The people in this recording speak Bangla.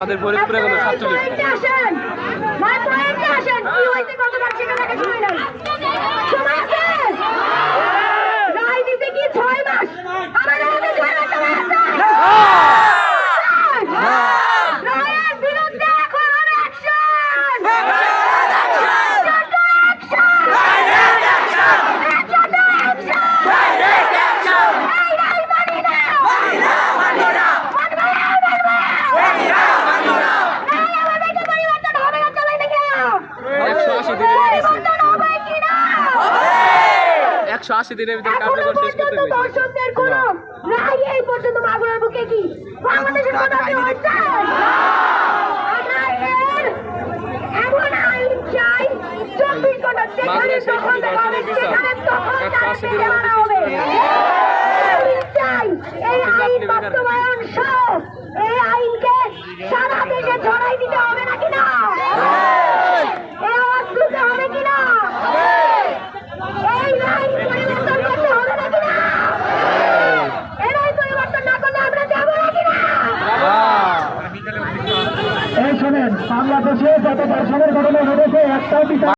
আমাদের ফরিদপুরে কোনো ছাত্রলীগ। একশো আশি দিনের ভিতরে কার্যকর শেষ করতে দর্শকদের কোন রায় এই পর্যন্ত মাগুরার বুকে কি? বাংলাদেশের কোন কেউ হচ্ছে? এমন আইন চাই চব্বিশ ঘণ্টা যেখানে দখল দেখা হবে সেখানে দখল একশো আশি দিনের দেওয়া হবে। শেষ করে আইন চাই এই আইন বাস্তবায়ন সহ এই আইনকে শোনেন বাংলাদেশে যত দর্শনের ঘটনা ঘটেছে একটাও